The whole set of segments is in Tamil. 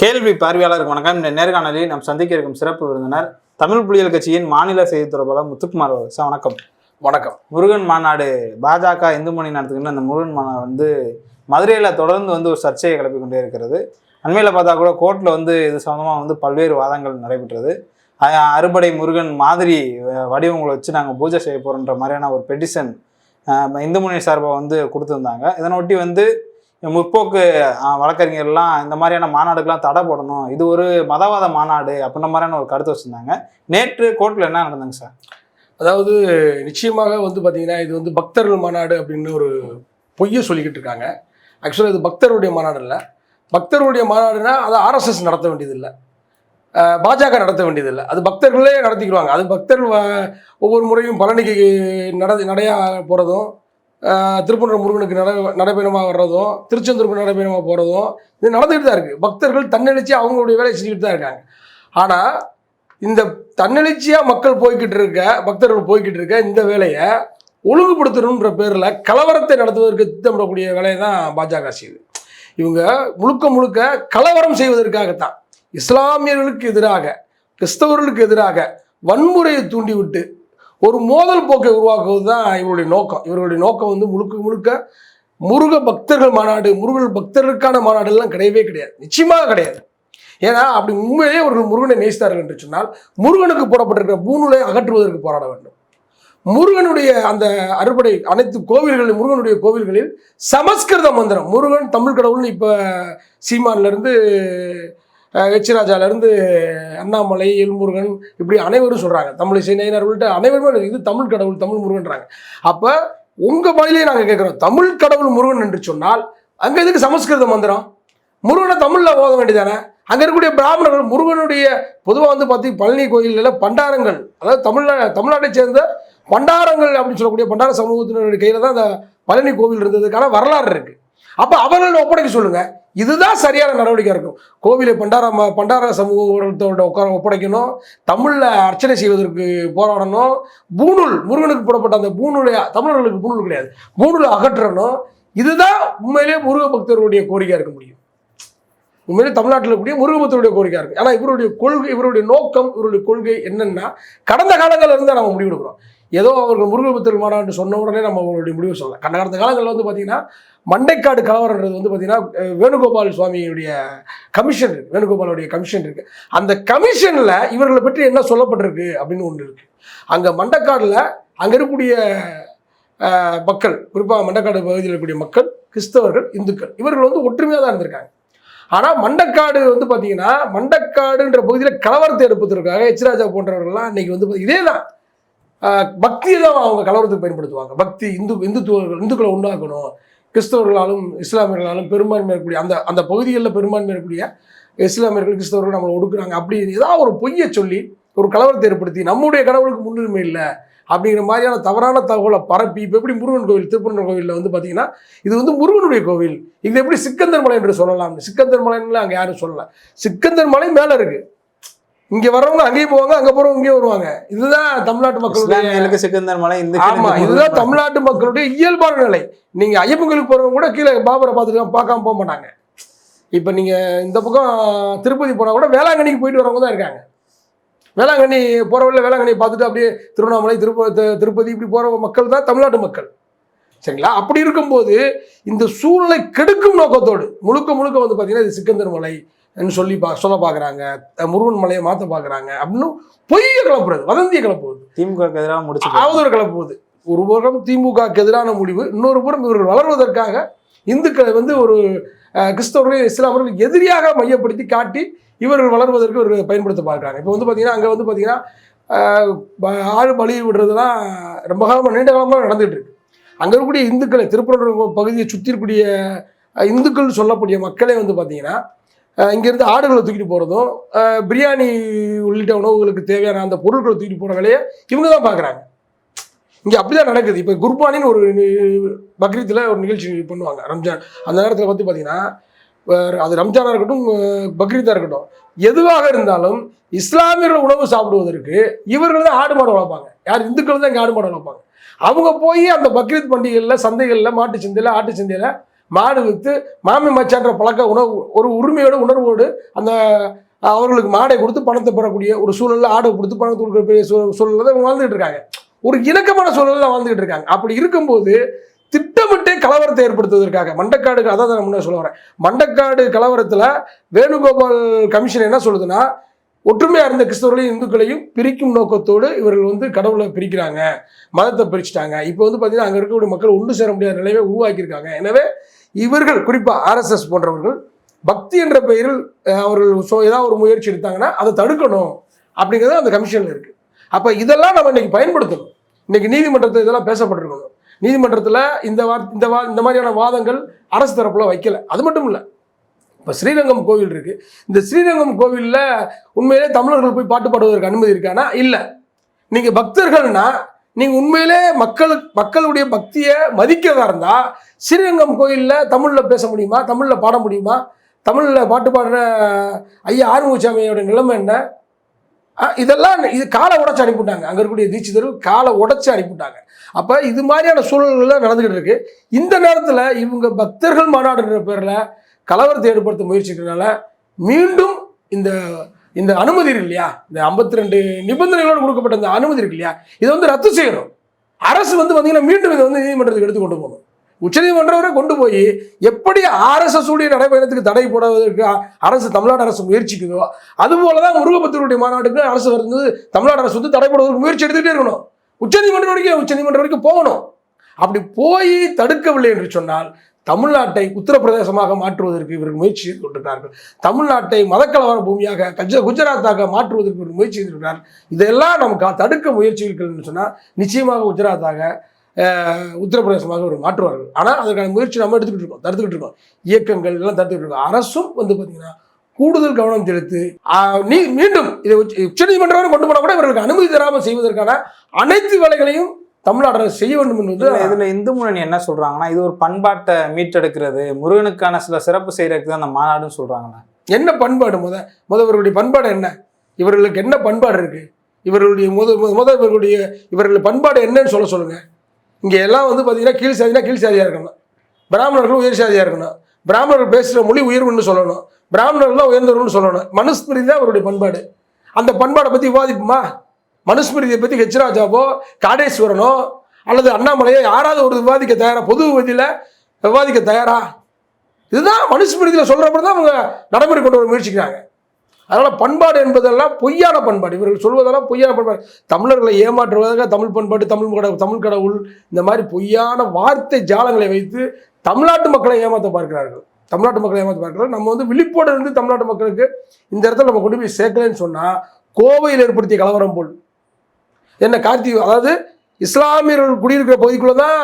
கேள்வி பார்வையாளருக்கு வணக்கம். இந்த நேர்காணலில் நாம் சந்திக்க இருக்கும் சிறப்பு விருந்தினர் தமிழ் புலிகள் கட்சியின் மாநில செய்தி தொடர்பாளர் முத்துக்குமார். சார் வணக்கம். வணக்கம். முருகன் மாநாடு பாஜக இந்து மணி நடத்துகின்ற அந்த முருகன் மாநாடு வந்து மதுரையில் தொடர்ந்து வந்து ஒரு சர்ச்சையை கிளப்பி கொண்டே இருக்கிறது. அண்மையில் பார்த்தா கூட கோர்ட்டில் வந்து இது சம்மந்தமாக வந்து பல்வேறு வாதங்கள் நடைபெற்றது. அறுபடை முருகன் மாதிரி வடிவங்களை வச்சு நாங்கள் பூஜை செய்ய போகிறோன்ற மாதிரியான ஒரு பெட்டிஷன் இந்து முன்னணி சார்பாக வந்து கொடுத்துருந்தாங்க. இதனொட்டி வந்து முற்போக்கு வழக்கறிஞர்லாம் இந்த மாதிரியான மாநாடுக்கெல்லாம் தடை போடணும். இது ஒரு மதவாத மாநாடு அப்படின்ற மாதிரியான ஒரு கருத்து வச்சுருந்தாங்க. நேற்று கோர்ட்டில் என்ன நடந்தாங்க சார்? அதாவது நிச்சயமாக வந்து பார்த்தீங்கன்னா இது வந்து பக்தர்கள் மாநாடு அப்படின்னு ஒரு பொய்யை சொல்லிக்கிட்டு இருக்காங்க. ஆக்சுவலாக இது பக்தருடைய மாநாடு இல்லை. பக்தருடைய மாநாடுனா அதை ஆர்எஸ்எஸ் நடத்த வேண்டியதில்லை. பாஜக நடத்த வேண்டியதில்லை. அது பக்தர்களே நடத்திக்கிடுவாங்க. அது பக்தர்கள் வ- ஒவ்வொரு முறையும் பழனிக்கு நட நடையா போகிறதும் திருப்பூர் முருகனுக்கு நட நடைபயணமாக வர்றதும் திருச்செந்தூருக்கு நடைபயணமாக போகிறதும் இது நடந்துகிட்டு தான் இருக்குது பக்தர்கள் தன்னெழுச்சி அவங்களுடைய வேலையை செஞ்சுக்கிட்டு தான் இருக்காங்க. ஆனால் இந்த தன்னெழுச்சியாக மக்கள் போய்கிட்டு இருக்க பக்தர்கள் போய்கிட்டு இருக்க இந்த வேலையை ஒழுங்குபடுத்தணுன்ற பேரில் கலவரத்தை நடத்துவதற்கு திட்டமிடக்கூடிய வேலையை தான் பாஜக செய்யுது. இவங்க முழுக்க முழுக்க கலவரம் செய்வதற்காகத்தான். இஸ்லாமியர்களுக்கு எதிராக கிறிஸ்தவர்களுக்கு எதிராக வன்முறையை தூண்டிவிட்டு ஒரு மோதல் போக்கை உருவாக்குவது தான் இவருடைய நோக்கம். இவர்களுடைய நோக்கம் வந்து முழுக்க முழுக்க முருக பக்தர்கள் மாநாடு முருகன் பக்தர்களுக்கான மாநாடு எல்லாம் கிடையவே கிடையாது. நிச்சயமாக கிடையாது. ஏன்னா அப்படி உண்மையிலேயே அவர்கள் முருகனை நேசித்தார்கள் என்று சொன்னால் முருகனுக்கு போடப்பட்டிருக்கிற பூநூலை அகற்றுவதற்கு போராட வேண்டும். முருகனுடைய அந்த அறுபடை அனைத்து கோவில்களில் முருகனுடைய கோவில்களில் சமஸ்கிருத மந்திரம். முருகன் தமிழ் கடவுள்னு இப்போ சீமான்லேருந்து எச்சிராஜாலேருந்து அண்ணாமலை எல்முருகன் இப்படி அனைவரும் சொல்கிறாங்க தமிழிசை நயினார் உள்ளிட்ட அனைவருமே இது தமிழ் கடவுள் தமிழ் முருகன்றாங்க. அப்போ உங்கள் மொழியிலே நாங்கள் கேட்குறோம் தமிழ் கடவுள் முருகன் என்று சொன்னால் அங்கே எதுக்கு சமஸ்கிருத மந்திரம்? முருகனை தமிழில் ஓத வேண்டியதானே? அங்கே இருக்கக்கூடிய பிராமணர்கள் முருகனுடைய பொதுவாக வந்து பார்த்தி பழனி கோயில்களில் பண்டாரங்கள் அதாவது தமிழ்நா தமிழ்நாட்டை சேர்ந்த பண்டாரங்கள் அப்படின்னு சொல்லக்கூடிய பண்டார சமூகத்தினருடைய கையில் தான் அந்த பழனி கோவில் இருந்ததுக்கான வரலாறு இருக்குது அப்போ அவர்கள் ஒப்படைக்க சொல்லுங்கள் இதுதான் சரியான நடவடிக்கை இருக்கும். கோவிலை பண்டார ம- பண்டார சமூகத்தோட உட்கார ஒப்படைக்கணும். தமிழில் அர்ச்சனை செய்வதற்கு போராடணும். பூணூல் முருகனுக்கு போடப்பட்ட அந்த பூணூலை தமிழர்களுக்கு பூணூல் கிடையாது. பூணூல் அகற்றணும். இதுதான் உண்மையிலேயே முருக பக்தர்களுடைய கோரிக்கையாக இருக்க முடியும். உண்மையிலே தமிழ்நாட்டில் கூடிய முருகபக்தருடைய கோரிக்கையாக இருக்கு. ஆனால் இவருடைய கொள்கை இவருடைய நோக்கம் இவருடைய கொள்கை என்னன்னா கடந்த காலங்களில் இருந்து நம்ம முடிவெடுக்கிறோம் ஏதோ அவர்கள் முருகபக்தர்கள் மாநாடு சொன்ன உடனே நம்ம அவங்களுடைய முடிவு சொல்லலாம். கடந்த கடந்த காலங்களில் வந்து பார்த்தீங்கன்னா மண்டைக்காடு கலவரன்றது வந்து பார்த்தீங்கன்னா வேணுகோபால் சுவாமியுடைய கமிஷன் இருக்கு. வேணுகோபாலுடைய கமிஷன் இருக்கு. அந்த கமிஷனில் இவர்களை பற்றி என்ன சொல்லப்பட்டிருக்கு அப்படின்னு ஒன்று இருக்கு. அங்கே மண்டைக்காடில் அங்கே இருக்கக்கூடிய மக்கள் குறிப்பாக மண்டைக்காடு பகுதியில் இருக்கக்கூடிய மக்கள் கிறிஸ்தவர்கள் இந்துக்கள் இவர்கள் வந்து ஒற்றுமையாக தான் இருந்திருக்காங்க. ஆனால் மண்டக்காடு வந்து பார்த்தீங்கன்னா மண்டக்காடுன்ற பகுதியில் கலவரத்தை எடுப்பதற்காக எச்ராஜா போன்றவர்கள்லாம் இன்னைக்கு வந்து இதே தான் பக்தியை தான் அவங்க கலவரத்துக்கு பயன்படுத்துவாங்க. பக்தி இந்து இந்துத்துவர்கள் இந்துக்களை உண்டாக்கணும். கிறிஸ்தவர்களாலும் இஸ்லாமியர்களாலும் பெரும்பான்மை இருக்கக்கூடிய அந்த அந்த பகுதிகளில் பெரும்பான்மை இருக்கக்கூடிய இஸ்லாமியர்கள் கிறிஸ்தவர்கள் நம்மளை ஒடுக்குறாங்க. அப்படி ஏதாவது ஒரு பொய்யை சொல்லி ஒரு கலவரத்தை ஏற்படுத்தி நம்முடைய கடவுளுக்கு முன்னுரிமை இல்லை அப்படிங்கிற மாதிரியான தவறான தகவலை பரப்பி இப்போ எப்படி முருகன் கோவில் திருப்பரங்குன்ற கோவிலில் வந்து பார்த்தீங்கன்னா இது வந்து முருகனுடைய கோவில். இது எப்படி சிக்கந்தர் மலை என்று சொல்லலாம். சிக்கந்தர் மலைன்னு அங்கே யாரும் சொல்லலை. சிக்கந்தர் மலை மேலே இருக்குது இங்க வர்றவங்க அங்கேயும் போவாங்க அங்க போறவங்க இங்கேயும் வருவாங்க. இதுதான் தமிழ்நாட்டு மக்களுடைய சிக்கந்தர் மலை இந்த ஆமா இதுதான் தமிழ்நாட்டு மக்களுடைய இயல்பான நிலை. நீங்க ஐயப்பன் கோயிலுக்கு போறவங்க கூட கீழே பாபரை பார்த்துட்டு பார்க்காம போக மாட்டாங்க. இப்போ நீங்க இந்த பக்கம் திருப்பதி போனா கூட வேளாங்கண்ணிக்கு போயிட்டு வரவங்க தான் இருக்காங்க. வேளாங்கண்ணி போற வழியில வேளாங்கண்ணியை பார்த்துட்டு அப்படியே திருவண்ணாமலை திருப்ப திருப்பதி இப்படி போற மக்கள் தான் தமிழ்நாட்டு மக்கள். சரிங்களா? அப்படி இருக்கும்போது இந்த சூழலை கெடுக்கும் நோக்கத்தோடு முழுக்க முழுக்க வந்து பார்த்தீங்கன்னா இது சிக்கந்தர் மலை சொல்லி பா சொல்ல பார்க்குறாங்க முருகன் மலையை மாற்ற பார்க்குறாங்க அப்படின்னு பொய்யை கிளப்புறது. வதந்தியை கிளப்புவது. திமுக எதிராக முடிச்சு அவதூறு கிளப்புவது. ஒரு புறம் திமுகவுக்கு எதிரான முடிவு. இன்னொரு புறம் இவர்கள் வளர்வதற்காக இந்துக்களை வந்து ஒரு கிறிஸ்தவர்கள் இஸ்லாமர்கள் எதிரியாக மையப்படுத்தி காட்டி இவர்கள் வளர்வதற்கு இவர்கள் பயன்படுத்த பார்க்குறாங்க. இப்போ வந்து பார்த்தீங்கன்னா அங்கே வந்து பார்த்தீங்கன்னா ஆடு பலி விடுறதுலாம் ரொம்ப காலமாக நீண்ட காலமாக நடந்துகிட்டு இருக்கு. அங்கே இருக்கக்கூடிய இந்துக்களை திருப்பரங்குன்ற பகுதியை சுற்றி இருக்கக்கூடிய இந்துக்கள் சொல்லக்கூடிய மக்களே வந்து பார்த்தீங்கன்னா இங்கேருந்து ஆடுகளை தூக்கிட்டு போகிறதும் பிரியாணி உள்ளிட்ட உணவுகளுக்கு தேவையான அந்த பொருட்களை தூக்கிட்டு போகிற வேலையை இவங்க தான் பார்க்குறாங்க இங்கே அப்படி தான் நடக்குது. இப்போ குர்பானின்னு ஒரு பக்ரீத்தில் ஒரு நிகழ்ச்சி பண்ணுவாங்க. ரம்ஜான். அந்த நேரத்தில் வந்து பார்த்தீங்கன்னா அது ரம்ஜானாக இருக்கட்டும் பக்ரீத்தாக இருக்கட்டும் எதுவாக இருந்தாலும் இஸ்லாமியர்கள் உணவு சாப்பிடுவதற்கு இவர்கள் தான் ஆடு மாடு வளர்ப்பாங்க. யார் இந்துக்கள் தான் இங்கே ஆடு மாடு வளர்ப்பாங்க. அவங்க போய் அந்த பக்ரீத் பண்டிகைகளில் சந்தைகளில் மாட்டு சந்தையில் ஆட்டு சந்தையில் மாடு விற்று மாமி மச்சான்ற பழக்க உணவு ஒரு உரிமையோட உணர்வோடு அந்த அவர்களுக்கு மாடை கொடுத்து பணத்தை பெறக்கூடிய ஒரு சூழலில் ஆடை கொடுத்து பணத்தை கொடுக்கக்கூடிய சூழல் சூழலில் தான் வாழ்ந்துகிட்டு இருக்காங்க. ஒரு இணக்கமான சூழலில் வாழ்ந்துகிட்டு இருக்காங்க. அப்படி இருக்கும்போது திட்டமிட்டே கலவரத்தை ஏற்படுத்துவதற்காக மண்டக்காடு அதான் நான் முன்னே சொல்ல வரேன். மண்டக்காடு கலவரத்தில் வேணுகோபால் கமிஷன் என்ன சொல்லுதுன்னா ஒற்றுமையாக இருந்த கிறிஸ்தவர்களையும் இந்துக்களையும் பிரிக்கும் நோக்கத்தோடு இவர்கள் வந்து கடவுளை பிரிக்கிறாங்க. மதத்தை பிரிச்சுட்டாங்க. இப்போ வந்து பார்த்தீங்கன்னா அங்கே இருக்கக்கூடிய மக்கள் ஒன்று சேர முடியாத நிலையை உருவாக்கியிருக்காங்க. எனவே இவர்கள் குறிப்பாக ஆர்எஸ்எஸ் போன்றவர்கள் பக்தி என்ற பெயரில் அவர்கள் சொ- ஏதாவது ஒரு முயற்சி எடுத்தாங்கன்னா அதை தடுக்கணும் அப்படிங்கிறது அந்த கமிஷனில் இருக்குது அப்போ இதெல்லாம் நம்ம இன்றைக்கி பயன்படுத்தணும். இன்றைக்கி நீதிமன்றத்தில் இதெல்லாம் பேசப்பட்டிருக்கணும். நீதிமன்றத்தில் இந்த வா இந்த வா இந்த மாதிரியான வாதங்கள் அரசு தரப்பில் வைக்கலை. அது மட்டும் இல்லை இப்போ ஸ்ரீரங்கம் கோவில் இருக்கு. இந்த ஸ்ரீரங்கம் கோவிலில் உண்மையிலே தமிழர்கள் போய் பாட்டு பாடுவதற்கு அனுமதி இருக்கானா? இல்லை. நீங்கள் பக்தர்கள்னா நீங்கள் உண்மையிலே மக்கள் மக்களுடைய பக்தியை மதிக்கிறதா இருந்தால் ஸ்ரீரங்கம் கோயிலில் தமிழில் பேச முடியுமா? தமிழில் பாட முடியுமா? தமிழில் பாட்டு பாடுற ஐயா ஆறுமுகசாமியோட நிலைமை என்ன? ஆ, இதெல்லாம் இது காலை உடச்சி அனுப்பிவிட்டாங்க. அங்கே இருக்கக்கூடிய தீட்சிதர்கள் காலை உடச்சி அனுப்பிவிட்டாங்க. அப்போ இது மாதிரியான சூழல்கள் நடந்துகிட்டு இருக்கு. இந்த நேரத்தில் இவங்க பக்தர்கள் மாநாடுன்ற பேரில் கலவரத்தை ஏற்படுத்த முயற்சிக்கிறதுனால மீண்டும் இந்த இந்த அனுமதி இருக்கு இல்லையா? இந்த ஐம்பத்தி ரெண்டு நிபந்தனைகளோடு கொடுக்கப்பட்ட இந்த அனுமதி இருக்கு இல்லையா? இதை வந்து ரத்து செய்யணும். அரசு வந்து பார்த்தீங்கன்னா மீண்டும் இதை வந்து நீதிமன்றத்துக்கு எடுத்து கொண்டு போகணும். உச்சநீதிமன்றம் வரை கொண்டு போய் எப்படி ஆர்எஸ்எஸ் உடைய நடைபயணத்துக்கு தடை போடுவதற்கு அரசு தமிழ்நாடு அரசு முயற்சிக்குதோ அதுபோல தான் முருகபக்தருடைய மாநாட்டுக்கு அரசு வந்து தமிழ்நாடு அரசு வந்து தடை போடுவதற்கு முயற்சி எடுத்துகிட்டே இருக்கணும். உச்சநீதிமன்றம் வரைக்கும் உச்சநீதிமன்றம் வரைக்கும் போகணும். அப்படி போய் தடுக்கவில்லை என்று சொன்னால் தமிழ்நாட்டை உத்தரப்பிரதேசமாக மாற்றுவதற்கு இவர்கள் முயற்சி செய்து கொண்டிருக்கிறார்கள். தமிழ்நாட்டை மதக்கலவர பூமியாக கஜ குஜராத்தாக மாற்றுவதற்கு இவர்கள் முயற்சி செய்திருக்கிறார் இதெல்லாம் நமக்கு தடுக்க முயற்சிகள் சொன்னால் நிச்சயமாக குஜராத்தாக உத்தரப்பிரதேசமாக ஒரு மாற்றுவார்கள். ஆனால் அதற்கான முயற்சி நம்ம எடுத்துக்கிட்டு இருக்கோம் தடுத்துக்கிட்டு இருக்கோம். இயக்கங்கள் எல்லாம் தடுத்துக்கிட்டு இருக்கோம். அரசும் வந்து பார்த்தீங்கன்னா கூடுதல் கவனம் செலுத்தி நீ மீண்டும் இதை உச்ச- நீதிமன்றம் கொண்டு போனால் கூட இவர்களுக்கு அனுமதி தராமல் செய்வதற்கான அனைத்து வேலைகளையும் தமிழ்நாடு அரசு செய்ய வேண்டும் என்பது இதுல இந்து முன்னணி என்ன சொல்றாங்கன்னா இது ஒரு பண்பாட்டை மீட்டெடுக்கிறது. முருகனுக்கான சில சிறப்பு செய்யறதுக்கு தான் அந்த மாநாடுன்னு சொல்றாங்கண்ணா. என்ன பண்பாடு முத? முத இவர்களுடைய பண்பாடு என்ன? இவர்களுக்கு என்ன பண்பாடு இருக்கு? இவர்களுடைய முத முத- இவர்களுடைய இவர்களுடைய பண்பாடு என்னன்னு சொல்ல சொல்லுங்க. இங்க எல்லாம் வந்து பார்த்தீங்கன்னா கீழ் சாதினா கீழ் சாதியா இருக்கணும். பிராமணர்கள் உயர் சாதியா இருக்கணும். பிராமணர்கள் பேசுகிற மொழி உயர்வுன்னு சொல்லணும். பிராமணர்கள் தான் உயர்ந்தவர்கள்னு சொல்லணும். மனுஸ்மிருதி தான் அவருடைய பண்பாடு. அந்த பண்பாடை பற்றி விவாதிப்போமா? மனுஸ்மிருதியை பற்றி ஹெச்ராஜாவோ காடேஸ்வரனோ அல்லது அண்ணாமலையோ யாராவது ஒரு விவாதிக்க தயாரா? பொது விதியில் விவாதிக்க தயாரா? இதுதான் மனுஸ்மிருதியில் சொல்கிறப்ப தான் அவங்க நடைமுறை கொண்டு வர முயற்சிக்கிறாங்க. அதனால் பண்பாடு என்பதெல்லாம் பொய்யான பண்பாடு. இவர்கள் சொல்வதெல்லாம் பொய்யான பண்பாடு. தமிழர்களை ஏமாற்றுவதாக தமிழ் பண்பாடு தமிழ் கடவுள் தமிழ் கடவுள் இந்த மாதிரி பொய்யான வார்த்தை ஜாலங்களை வைத்து தமிழ்நாட்டு மக்களை ஏமாற்ற பார்க்கிறார்கள். தமிழ்நாட்டு மக்களை ஏமாற்ற பார்க்கிறார்கள். நம்ம வந்து விழிப்போடு இருந்து தமிழ்நாட்டு மக்களுக்கு இந்த இடத்துல நம்ம கொண்டு போய் சேர்க்கலைன்னு சொன்னால் கோவையில் ஏற்படுத்திய கலவரம் போல் என்ன கார்த்திகை அதாவது இஸ்லாமியர்கள் குடியிருக்கிற பகுதிக்குள்ளே தான்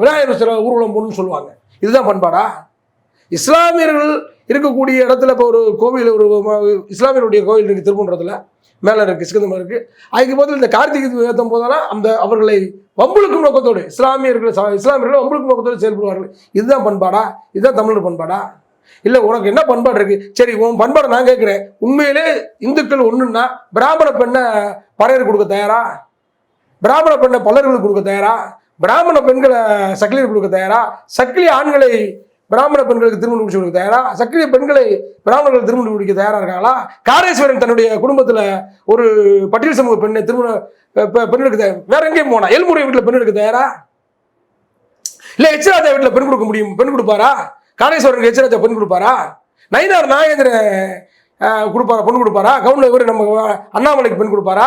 விநாயகர் சில ஊர்வலம் போகணும்னு சொல்லுவாங்க. இதுதான் பண்பாடா? இஸ்லாமியர்கள் இருக்கக்கூடிய இடத்துல இப்போ ஒரு கோவில் ஒரு இஸ்லாமியருடைய கோவில் இருக்குது திருப்பூன்றத்தில் மேலே இருக்குது சிக்கந்தமாக இருக்குது அதுக்கு பதில் இந்த கார்த்திகை ஏற்றும் போதெல்லாம் அந்த அவர்களை வம்புழுக்கும் நோக்கத்தோடு இஸ்லாமியர்கள் இஸ்லாமியர்கள் வம்புழுக்கும் நோக்கத்தோடு செயல்படுவார்கள். இதுதான் பண்பாடா? இதுதான் தமிழர் பண்பாடா? இல்லை உனக்கு என்ன பண்பாடு இருக்கு? சரி உன் பண்பாடை நான் கேட்குறேன். உண்மையிலே இந்துக்கள் ஒன்றுன்னா பிராமண பெண்ணை பறையர் கொடுக்க தயாரா? பிராமண பெண்ணை பல்லர்களுக்கு கொடுக்க தயாரா? பிராமண பெண்களை சக்கிலியர் கொடுக்க தயாரா? சக்கிலி ஆண்களை பிராமண பெண்களுக்கு திருமணம் முடிச்சு கொடுக்க தயாரா? சக்கிலிய பெண்களை பிராமணர்கள் திருமணம் முடிக்க தயாராக இருக்காங்களா? காரேஸ்வரன் தன்னுடைய குடும்பத்தில் ஒரு பட்டியல் சமூக பெண்ணை திருமணம் பெண்களுக்கு பெண் எடுக்க வேற எங்கேயும் போனா எல்முறை வீட்டில் பெண் எடுக்க தயாரா? இல்லை எச்ராஜா வீட்டில் பெண் கொடுக்க முடியும் பெண் கொடுப்பாரா? காரேஸ்வரனுக்கு எச்சராஜா பெண் கொடுப்பாரா? நயினார் நாகேந்திர கொடுப்பாரா பொண்ணு கொடுப்பாரா? கவுன்ல இவர் நம்ம அண்ணாமலைக்கு பெண் கொடுப்பாரா?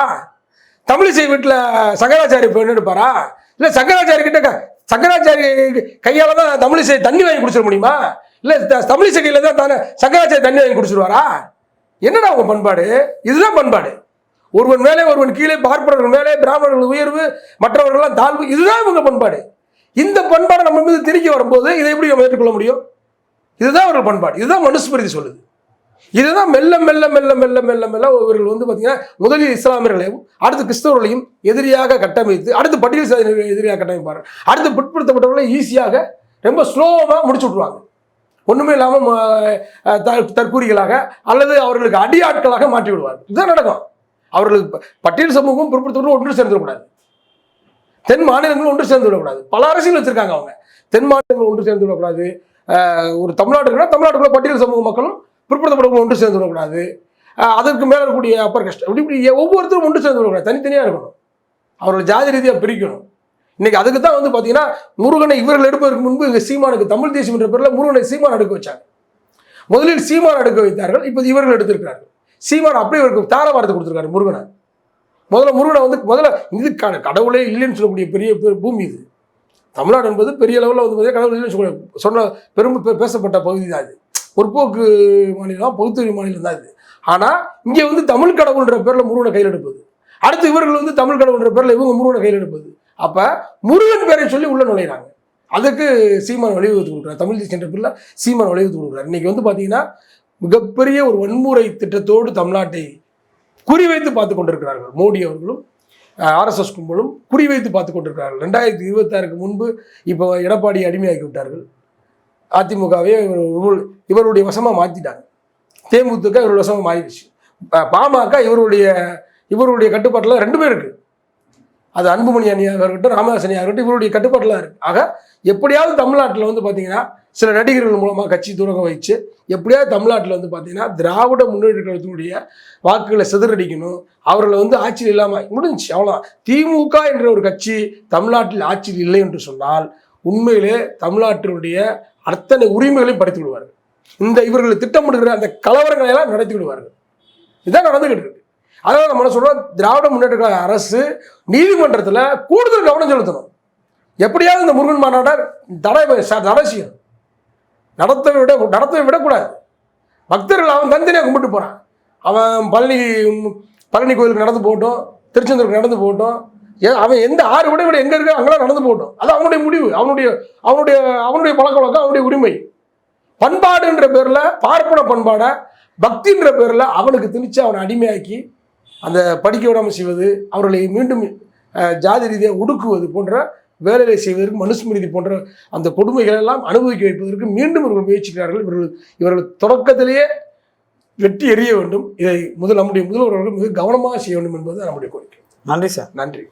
தமிழிசை வீட்டில் சங்கராச்சாரிய பெண் எடுப்பாரா? இல்லை சங்கராச்சாரி கிட்ட சங்கராச்சாரி கையால் தான் தமிழிசை தண்ணி வாங்கி குடிச்சிட முடியுமா? இல்லை தமிழிசை கையில் தான் தானே சங்கராச்சாரி தண்ணி வாங்கி குடிச்சிடுவாரா என்னடா உங்கள் பண்பாடு? இதுதான் பண்பாடு. ஒருவன் மேலே ஒருவன் கீழே பார்ப்பவர்கள் மேலே பிராமணர்கள் உயர்வு மற்றவர்கள்லாம் தாழ்வு இதுதான் இவங்க பண்பாடு. இந்த பண்பாடை நம்ம மீது திருக்கி வரும்போது இதை எப்படி நம்ம ஏற்றுக்கொள்ள முடியும்? இதுதான் அவர்கள் பண்பாடு. இதுதான் மனுஸ்மிருதி சொல்லுது. இதுதான் மெல்ல மெல்ல மெல்ல மெல்ல மெல்ல மெல்ல இவர்கள் வந்து பார்த்தீங்கன்னா முதலில் இஸ்லாமியர்களையும் அடுத்து கிறிஸ்தவர்களையும் எதிரியாக கட்டமைத்து அடுத்து பட்டியல் சாதியினரை எதிரியாக கட்டமைப்பார் அடுத்து பிற்படுத்தப்பட்டவர்களை ஈஸியாக ரொம்ப ஸ்லோவாக முடிச்சு விட்ருவாங்க ஒன்றுமே இல்லாமல் தற்கூறிகளாக அல்லது அவர்களுக்கு அடியாட்களாக மாற்றி விடுவார் இதுதான் நடக்கும். அவர்களுக்கு பட்டியல் சமூகம் பிற்படுத்தப்பட்டு ஒன்று சேர்ந்துடக்கூடாது. தென் மாநிலங்களும் ஒன்று சேர்ந்து விடக்கூடாது பல அரசியல் வச்சிருக்காங்க அவங்க. தென் மாநிலங்கள் ஒன்று சேர்ந்து விடக்கூடாது ஒரு தமிழ்நாடு இருக்குன்னா தமிழ்நாட்டுக்குள்ள பட்டியல் சமூக மக்களும் பிற்படுத்தப்படவங்க ஒன்று சேர்ந்து விடக்கூடாது. அதற்கு மேலே இருக்கக்கூடிய அப்பர் கஷ்டம் இப்படி இப்படி ஒவ்வொருத்தரும் ஒன்று சேர்ந்து விடக்கூடாது. தனித்தனியாக இருக்கணும். அவர்கள் ஜாதி ரீதியாக பிரிக்கணும். இன்னைக்கு அதுக்கு தான் வந்து பார்த்தீங்கன்னா முருகனை இவர்கள் எடுப்பதற்கு முன்பு இங்கே சீமானுக்கு தமிழ் தேசியம் என்ற பேரில் முருகனை சீமான் எடுக்க வச்சாங்க. முதலில் சீமான் எடுக்க வைத்தார்கள் இப்போ இவர்கள் எடுத்திருக்கிறார்கள். சீமான் அப்படியே இவருக்கு தார வார்த்தை கொடுத்துருக்காரு முருகனை. முதல்ல முருகனை வந்து முதல்ல இது கடவுளே இல்லைன்னு சொல்லக்கூடிய பெரிய பூமி இது. தமிழ்நாடு என்பது பெரிய லெவலில் வந்து பார்த்தீங்கன்னா கடவுள் சொல்ல சொன்ன பெரும் பேசப்பட்ட பகுதி தான் இது முற்போக்கு மாநிலம் பகுத்துறை மாநிலம் தான் இது ஆனால் இங்கே வந்து தமிழ் கடவுள்ன்ற பேரில் முருகனை கையில் எடுப்பது. அடுத்து இவர்கள் வந்து தமிழ் கடவுள்ன்ற பேரில் இவங்க முருகனை கையில் எடுப்பது. அப்போ முருகன் பேரை சொல்லி உள்ளே நுழையிறாங்க. அதுக்கு சீமான் வழிவகுத்து கொடுக்குறாரு. தமிழ் தேசிய என்ற பேரில் சீமான் வழிவகுத்து கொடுக்குறாரு. இன்றைக்கி வந்து பார்த்தீங்கன்னா மிகப்பெரிய ஒரு வன்முறை திட்டத்தோடு தமிழ்நாட்டை குறிவைத்து பார்த்து கொண்டிருக்கிறார்கள். மோடி அவர்களும் ஆர்எஸ்எஸ் கும்பலும் குறிவைத்து பார்த்து கொண்டிருக்கிறார்கள். ரெண்டாயிரத்தி இருபத்தாறுக்கு முன்பு இப்போ எடப்பாடி அடிமையாக்கி விட்டார்கள். அதிமுகவே இவர் இவருடைய வசமாக மாற்றிட்டாங்க தேமுதிக இவருடைய வசமாக மாறிடுச்சு. பாமக இவருடைய இவருடைய கட்டுப்பாட்டில் ரெண்டு பேர் இருக்குது அது அன்புமணி அணியாக இருக்கட்டும் ராமதாஸ் அணியாக இருக்கட்டும் இவருடைய கட்டுப்பாட்டில் இருக்குது ஆக எப்படியாவது தமிழ்நாட்டில் வந்து பார்த்தீங்கன்னா சில நடிகர்கள் மூலமாக கட்சி தூரங்க வச்சு எப்படியாவது தமிழ்நாட்டில் வந்து பார்த்தீங்கன்னா திராவிட முன்னேற்ற கழகத்தினுடைய வாக்குகளை சிதறடிக்கணும். அவர்களை வந்து ஆட்சியில் இல்லாமல் முடிஞ்சுச்சு. அவ்வளோ திமுக என்ற ஒரு கட்சி தமிழ்நாட்டில் ஆட்சியில் இல்லை என்று சொன்னால் உண்மையிலே தமிழ்நாட்டினுடைய அத்தனை உரிமைகளையும் படைத்து விடுவார்கள். இந்த இவர்கள் திட்டமிடுகிற அந்த கலவரங்களை எல்லாம் நடத்தி விடுவார்கள். இதுதான் நடந்துகிட்டு இருக்கு. அதனால நம்ம சொல்கிறோம் சொல்றோம்? திராவிட முன்னேற்ற கழக அரசு நீதிமன்றத்தில் கூடுதல் கவனம் செலுத்தணும். எப்படியாவது இந்த முருகன் மாநாட்டை தடை தடை செய்யணும். நடத்த விட நடத்த விடக்கூடாது. பக்தர்கள் அவன் தனித்தனியாக கும்பிட்டு போகிறான் அவன் பழனி பழனி கோயிலுக்கு நடந்து போகட்டும் திருச்செந்தூருக்கு நடந்து போகட்டும் அவன் எந்த ஆறு விட விட எங்கே இருக்கோ அங்கெல்லாம் நடந்து போகட்டும். அது அவனுடைய முடிவு அவனுடைய அவனுடைய அவனுடைய பழக்க வழக்கம் அவனுடைய உரிமை. பண்பாடுன்ற பேரில் பார்ப்பன பண்பாடை பக்தின்ற பேரில் அவனுக்கு திணிச்சு அவனை அடிமையாக்கி அந்த படிக்க விடாமல் செய்வது அவர்களை மீண்டும் ஜாதி ரீதியாக ஒடுக்குவது போன்ற வேலைகளை செய்வதற்கு மனுஸ்மிருதி போன்ற அந்த கொடுமைகள் எல்லாம் அனுபவிக்க வைப்பதற்கு மீண்டும் இவர்கள் முயற்சிக்கிறார்கள். இவர்கள் இவர்கள் தொடக்கத்திலேயே வெட்டி எறிய வேண்டும். இதை முதல் நம்முடைய முதல்வர்கள் மிக கவனமாக செய்ய வேண்டும் என்பது நம்முடைய கோரிக்கை. நன்றி சார். நன்றி.